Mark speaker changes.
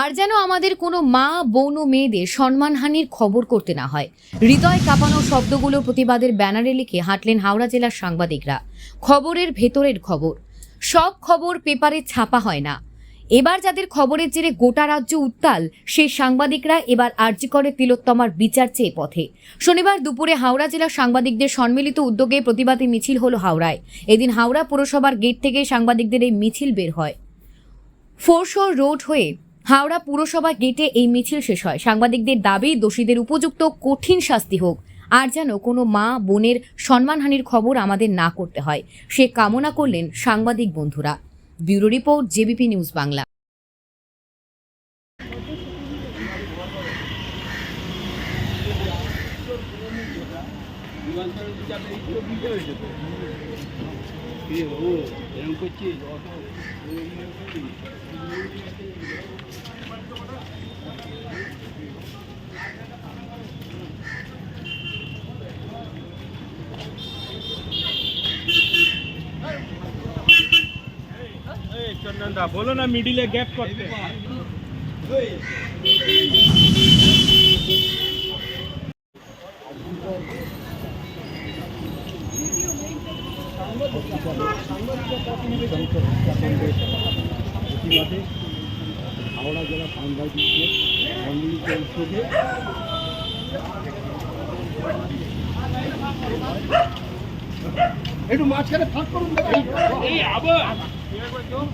Speaker 1: আর যেন আমাদের কোনো মা, বোন ও মেয়েদের সম্মানহানির খবর করতে না হয়। হৃদয় কাঁপানো শব্দগুলো প্রতিবাদের ব্যানারে লিখে হাঁটলেন হাওড়া জেলার সাংবাদিকরা। খবরের ভেতরের খবর। সব খবর পেপারে ছাপা হয় না। এবার যাদের খবরের জেরে গোটা রাজ্য উত্তাল, সেই সাংবাদিকরা এবার আর্জি করে তিলোত্তমার বিচার চেয়ে পথে। শনিবার দুপুরে হাওড়া জেলার সাংবাদিকদের সম্মিলিত উদ্যোগে প্রতিবাদী মিছিল হলো হাওড়ায়। এদিন হাওড়া পুরসভার গেট থেকে সাংবাদিকদের এই মিছিল বের হয়। ফোরশোর রোড হয়ে হাওড়া পুরসভা গেটে এই মিছিল শেষ হয়। সাংবাদিকদের দাবি, দোষীদের উপযুক্ত কঠিন শাস্তি হোক, আর যেন কোনো মা, বোনের সম্মানহানির খবর আমাদের না করতে হয়। সে কামনা করলেন সাংবাদিক বন্ধুরা। Bureau report, JBP news Bangla.
Speaker 2: এরকম করছিস
Speaker 3: চন্দনদা বলো না মিডিলে গ্যাপ করতে।
Speaker 2: প্রতিবাদে হাওড়া জেলা সাংবাদিকদের একটু মাঝখানে ফাঁক করুন।
Speaker 3: এই আবার। Bây giờ, cô.